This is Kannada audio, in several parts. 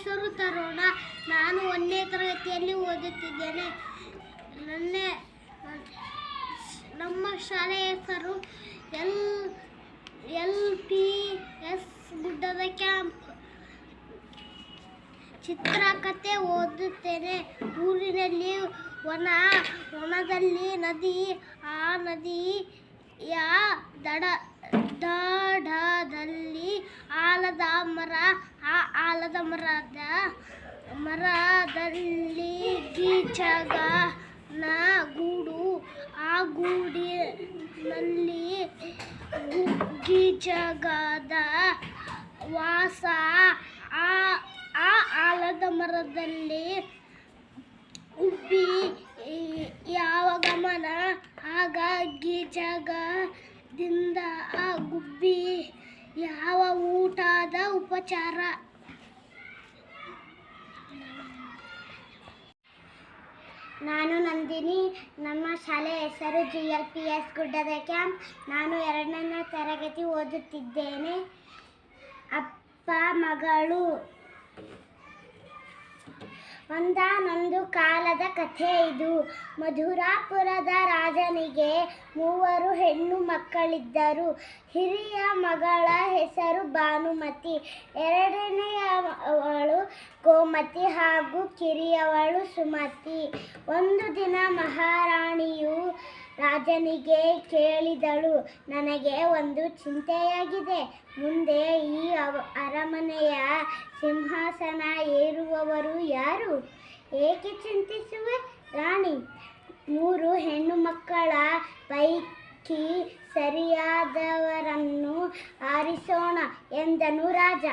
ಹೆಸರು ತರೋಣ. ನಾನು ಒಂದನೇ ತರಗತಿಯಲ್ಲಿ ಓದುತ್ತಿದ್ದೇನೆ. ನನ್ನ, ನಮ್ಮ ಶಾಲೆಯ ಹೆಸರು L L P S Guddada camp. ಚಿತ್ರಕಥೆ ಓದುತ್ತೇನೆ. ಊರಿನಲ್ಲಿ ವನ ವನದಲ್ಲಿ ನದಿ, ಆ ನದಿಯ ದಡ ದಡದಲ್ಲಿ ಆಲದ ಮರ, ಆ ಆಲದ ಮರದ ಮರದಲ್ಲಿ ಗೀಚಗನ ಗೂಡು, ಆ ಗೂಡಿನಲ್ಲಿ ಗೀಚಗದ ವಾಸ, ಆ ಆ ಆಲದ ಮರದಲ್ಲಿ ಉಬ್ಬಿ ಯಾವ ಗಮನ? ಆಗ ಗೀಚಗದಿಂದ ಆ ಗುಬ್ಬಿ ಯಾವ ಊಟದ ಉಪಚಾರ? ನಾನು ನಂದಿನಿ. ನಮ್ಮ ಶಾಲೆ ಹೆಸರು G L P S Guddada camp. ನಾನು ಎರಡನೇ ತರಗತಿ ಓದುತ್ತಿದ್ದೇನೆ. ಅಪ್ಪ, ಮಗಳು ಒಂದಾನೊಂದು ಕಾಲದ ಕಥೆ ಇದು. ಮಧುರಾಪುರದ ರಾಜನಿಗೆ ಮೂವರು ಹೆಣ್ಣು ಮಕ್ಕಳಿದ್ದರು. ಹಿರಿಯ ಮಗಳ ಹೆಸರು ಭಾನುಮತಿ. ಎರಡನೆಯವಳು ಗೋಮತಿ ಹಾಗೂ ಕಿರಿಯವಳು ಸುಮತಿ. ಒಂದು ದಿನ ಮಹಾರಾಣಿಯು ರಾಜನಿಗೆ ಕೇಳಿದಳು, ನನಗೆ ಒಂದು ಚಿಂತೆಯಾಗಿದೆ. ಮುಂದೆ ಈ ಅರಮನೆಯ ಸಿಂಹಾಸನ ಏರುವವರು ಯಾರು? ಏಕೆ ಚಿಂತಿಸುವೆ ರಾಣಿ? ಮೂರು ಹೆಣ್ಣು ಮಕ್ಕಳ ಪೈಕಿ ಸರಿಯಾದವರನ್ನು ಆರಿಸೋಣ ಎಂದನು ರಾಜ.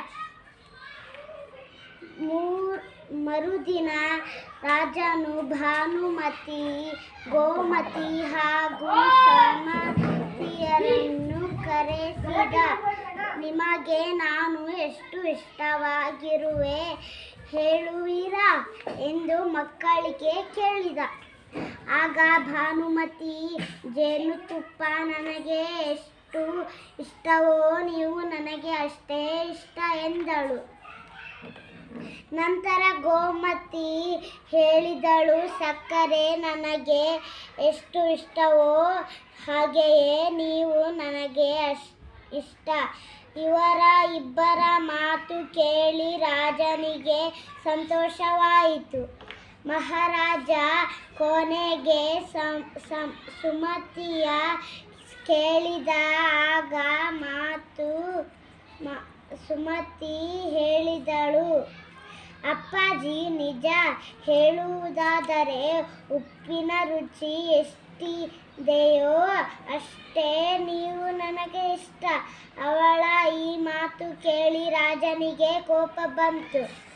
ಮೂರ್ ಮರುದಿನ ರಾಜನು ಭಾನುಮತಿ, ಗೋಮತಿ ಹಾಗೂ ಸಮತಿಯರನ್ನು ಕರೆಸಿದ. ನಿಮಗೆ ನಾನು ಎಷ್ಟು ಇಷ್ಟವಾಗಿರುವೆ ಹೇಳುವಿರಾ? ಎಂದು ಮಕ್ಕಳಿಗೆ ಕೇಳಿದ. ಆಗ ಭಾನುಮತಿ, ಜೇನುತುಪ್ಪ ನನಗೆ ಎಷ್ಟು ಇಷ್ಟವೋ ನೀವು ನನಗೆ ಅಷ್ಟೇ ಇಷ್ಟ ಎಂದಳು. ನಂತರ ಗೋಮತಿ ಹೇಳಿದಳು, ಸಕ್ಕರೆ ನನಗೆ ಎಷ್ಟು ಇಷ್ಟವೋ ಹಾಗೆಯೇ ನೀವು ನನಗೆ ಅಷ್ ಇಷ್ಟ. ಇವರ ಇಬ್ಬರ ಮಾತು ಕೇಳಿ ರಾಜನಿಗೆ ಸಂತೋಷವಾಯಿತು. ಮಹಾರಾಜ ಕೊನೆಗೆ ಸುಮತಿಯ ಕೇಳಿದ ಆಗ ಮಾತು ಸುಮತಿ ಹೇಳಿದಳು ಅಪ್ಪಾಜಿ, ನಿಜ ಹೇಳುವುದಾದರೆ ಉಪ್ಪಿನ ರುಚಿ ಎಷ್ಟಿದೆಯೋ ಅಷ್ಟೇ ನೀವು ನನಗೆ ಇಷ್ಟ. ಅವಳ ಈ ಮಾತು ಕೇಳಿ ರಾಜನಿಗೆ ಕೋಪ ಬಂತು.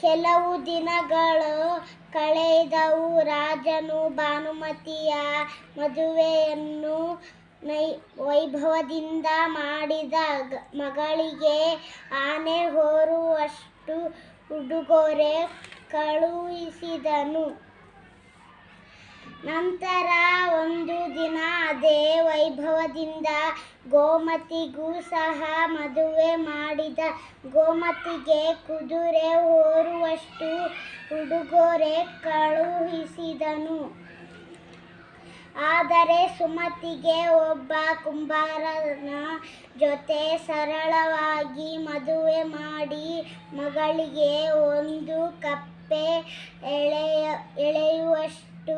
ಕೆಲವು ದಿನಗಳು ಕಳೆದವು. ರಾಜನು ಭಾನುಮತಿಯ ಮದುವೆಯನ್ನು ನೈ ವೈಭವದಿಂದ ಮಾಡಿದ ಮಗಳಿಗೆ ಆನೆ ಹೊರುವಷ್ಟು ಉಡುಗೊರೆ ಕಳುಹಿಸಿದನು. ನಂತರ ಒಂದು ದಿನ ಅದೇ ವೈಭವದಿಂದ ಗೋಮತಿಗೂ ಸಹ ಮದುವೆ ಮಾಡಿದ. ಗೋಮತಿಗೆ ಕುದುರೆ ಓರುವಷ್ಟು ಉಡುಗೊರೆ ಕಳುಹಿಸಿದನು. ಆದರೆ ಸುಮತಿಗೆ ಒಬ್ಬ ಕುಂಬಾರನ ಜೊತೆ ಸರಳವಾಗಿ ಮದುವೆ ಮಾಡಿ ಮಗಳಿಗೆ ಒಂದು ಕಪ್ಪೆ ಎಳೆಯ ಎಳೆಯುವಷ್ಟು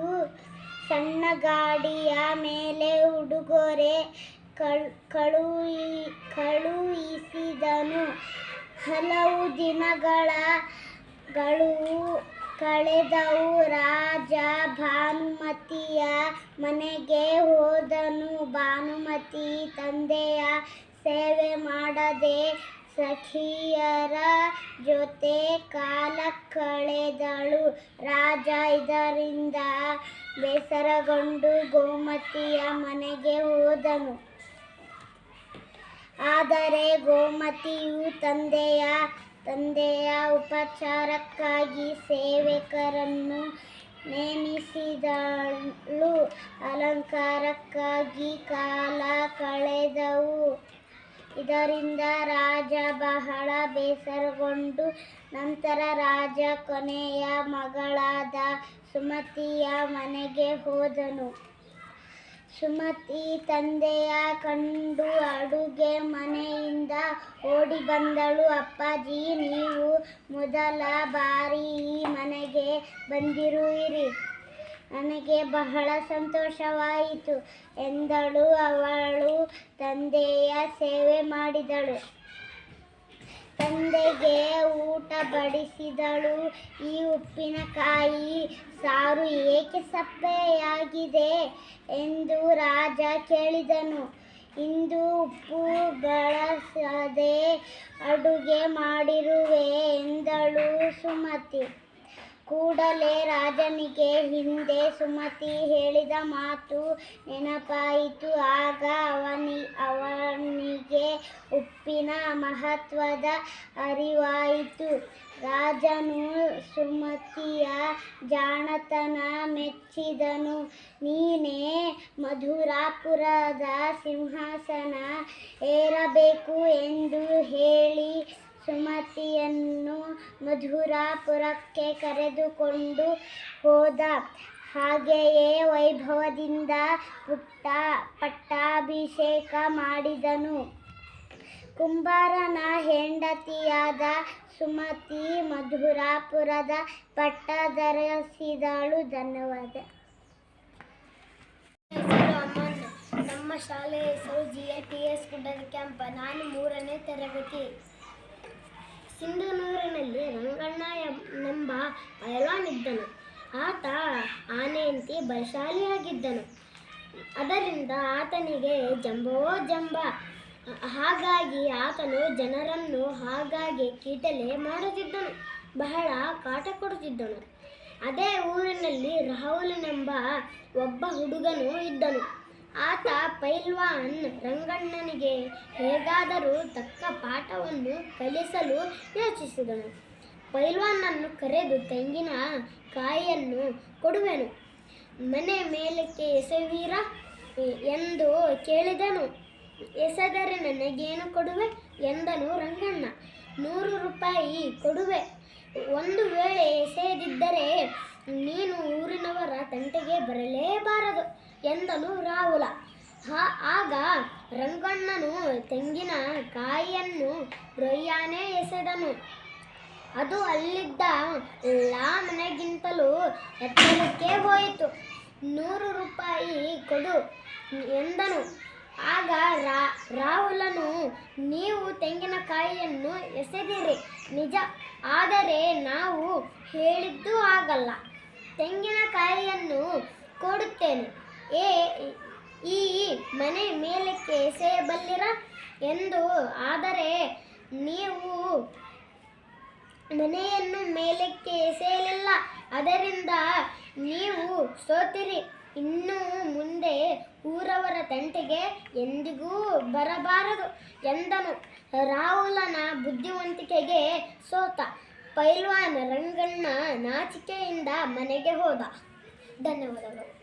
ಸಣ್ಣ ಗಾಡಿಯ ಮೇಲೆ ಉಡುಗೊರೆ ಕಳ್, ಕಳುಹಿ, ಕಳುಹಿಸಿದನು. ಹಲವು ದಿನಗಳ ಗಳು ಕಳೆದವು ರಾಜ ಭಾನುಮತಿಯ ಮನೆಗೆ ಹೋದನು. ಭಾನುಮತಿ ತಂದೆಯ ಸೇವೆ ಮಾಡದೆ ಸಖಿಯರ ಜೊತೆ ಕಾಲ ಕಳೆದಳು. ರಾಜ ಇದರಿಂದ ಬೇಸರಗೊಂಡು ಗೋಮತಿಯ ಮನೆಗೆ ಹೋದನು. ಆದರೆ ಗೋಮತಿಯು ತಂದೆಯ ತಂದೆಯ ಉಪಚಾರಕ್ಕಾಗಿ ಸೇವಕರನ್ನು ನೇಮಿಸಿದಳು. ಅಲಂಕಾರಕ್ಕಾಗಿ ಕಾಲ ಕಳೆದವು. ಇದರಿಂದ ರಾಜ ಬಹಳ ಬೇಸರಗೊಂಡು ನಂತರ ರಾಜ ಕೊನೆಯ ಮಗಳಾದ ಸುಮತಿಯ ಮನೆಗೆ ಹೋದನು. ಸುಮತಿ ತಂದೆಯ ಕಂಡು ಅಡುಗೆ ಮನೆಯಿಂದ ಓಡಿ ಬಂದಳು. ಅಪ್ಪಾಜಿ, ನೀವು ಮೊದಲ ಬಾರಿ ಈ ಮನೆಗೆ ಬಂದಿರುವಿರಿ. ನನಗೆ ಬಹಳ ಸಂತೋಷವಾಯಿತು ಎಂದಳು. ಅವಳು ತಂದೆಯ ಸೇವೆ ಮಾಡಿದಳು. ತಂದೆಗೆ ಊಟ ಬಡಿಸಿದಳು. ಈ ಉಪ್ಪಿನಕಾಯಿ ಸಾರು ಏಕೆ ಸಪ್ಪೆಯಾಗಿದೆ ಎಂದು ರಾಜ ಕೇಳಿದನು. ಇಂದು ಉಪ್ಪು ಬಳಸದೆ ಅಡುಗೆ ಮಾಡಿರುವೆ ಎಂದಳು ಸುಮತಿ. ಕೂಡಲೇ ರಾಜನಿಗೆ ಹಿಂದೆ ಸುಮತಿ ಹೇಳಿದ ಮಾತು ನೆನಪಾಯಿತು. ಆಗ ಅವನಿ, ಅವನಿಗೆ ಉಪ್ಪಿನ ಮಹತ್ವದ ಅರಿವಾಯಿತು. ರಾಜನು ಸುಮತಿಯ ಜಾಣತನ ಮೆಚ್ಚಿದನು. ನೀನೇ ಮಧುರಾಪುರದ ಸಿಂಹಾಸನ ಏರಬೇಕು ಎಂದು ಹೇಳಿ ಸುಮತಿಯನ್ನು ಮಧುರಾಪುರಕ್ಕೆ ಕರೆದುಕೊಂಡು ಹೋದ. ಹಾಗೆಯೇ ವೈಭವದಿಂದ ಪುಟ್ಟ ಪಟ್ಟಾಭಿಷೇಕ ಮಾಡಿದನು. ಕುಂಬಾರನ ಹೆಂಡತಿಯಾದ ಸುಮತಿ ಮಧುರಾಪುರದ ಪಟ್ಟ ಧರಿಸಿದಳು ಧನ್ಯವಾದ ನಮ್ಮ ಶಾಲೆಯ ಹೆಸರು ಜಿ ಎ ಟಿ ಎಸ್ ಗುಡ್ಡದ ಕ್ಯಾಂಪ. ನಾನು ಮೂರನೇ ತರಗತಿ. ಸಿಂಧನೂರಿನಲ್ಲಿ ರಂಗಣ್ಣ ಎಂಬ ಪೈಲಾನ್ ಇದ್ದನು. ಆತ ಆನೆಯಂತೆ ಬಲಶಾಲಿಯಾಗಿದ್ದನು. ಅದರಿಂದ ಆತನಿಗೆ ಜಂಬೋ ಜಂಬ ಹಾಗಾಗಿ ಆತನು ಜನರನ್ನು ಹಾಗಾಗಿ ಕೀಟಲೆ ಮಾಡುತ್ತಿದ್ದನು ಬಹಳ ಕಾಟ ಕೊಡುತ್ತಿದ್ದನು. ಅದೇ ಊರಿನಲ್ಲಿ ರಾಹುಲನೆಂಬ ಒಬ್ಬ ಹುಡುಗನು ಇದ್ದನು. ಆತ ಪೈಲ್ವಾನ್ ರಂಗಣ್ಣನಿಗೆ ಹೇಗಾದರೂ ತಕ್ಕ ಪಾಠವನ್ನು ಕಲಿಸಲು ಯೋಚಿಸಿದನು. ಪೈಲ್ವಾನನ್ನು ಕರೆದು ತೆಂಗಿನ ಕಾಯಿಯನ್ನು ಕೊಡುವೆನು. ಮನೆ ಮೇಲಕ್ಕೆ ಎಸೆವೀರ ಎಂದು ಕೇಳಿದನು. ಎಸೆದರೆ ನನಗೇನು ಕೊಡುವೆ? ಎಂದನು ರಂಗಣ್ಣ. ನೂರು ರೂಪಾಯಿ ಕೊಡುವೆ. ಒಂದು ವೇಳೆ ಎಸೆಯದಿದ್ದರೆ ನೀನು ಊರಿನವರ ತಂಟೆಗೆ ಬರಲೇಬಾರದು ಎಂದನು ರಾಹುಲ. ಹಾ- ಆಗ ರಂಗಣ್ಣನು ತೆಂಗಿನ ಕಾಯಿಯನ್ನು ರೊಯ್ಯಾನೇ ಎಸೆದನು. ಅದು ಅಲ್ಲಿದ್ದ ಲಾ ಮನೆಗಿಂತಲೂ ಎತ್ತರಕ್ಕೆ ಹೋಯಿತು. ನೂರು ರೂಪಾಯಿ ಕೊಡು ಎಂದನು. ಆಗ ರಾಹುಲನು, ನೀವು ತೆಂಗಿನಕಾಯಿಯನ್ನು ಎಸೆದಿರಿ. ನಿಜ, ಆದರೆ ನಾವು ಹೇಳಿದ್ದು ಆಗಲ್ಲ. ತೆಂಗಿನಕಾಯಿಯನ್ನು ಕೊಡುತ್ತೇನೆ. ಏ, ಈ ಮನೆ ಮೇಲಕ್ಕೆ ಎಸೆಯಬಲ್ಲಿರ? ಎಂದು, ಆದರೆ ನೀವು ಮನೆಯನ್ನು ಮೇಲಕ್ಕೆ ಎಸೆಯಲಿಲ್ಲ. ಅದರಿಂದ ನೀವು ಸೋತಿರಿ. ತಂಟೆಗೆ ಎಂದಿಗೂ ಬರಬಾರದು ಎಂದನು. ರಾಹುಲನ ಬುದ್ಧಿವಂತಿಕೆಗೆ ಸೋತ ಪೈಲ್ವಾನ್ ರಂಗಣ್ಣ ನಾಚಿಕೆಯಿಂದ ಮನೆಗೆ ಹೋದ. ಧನ್ಯವಾದಗಳು.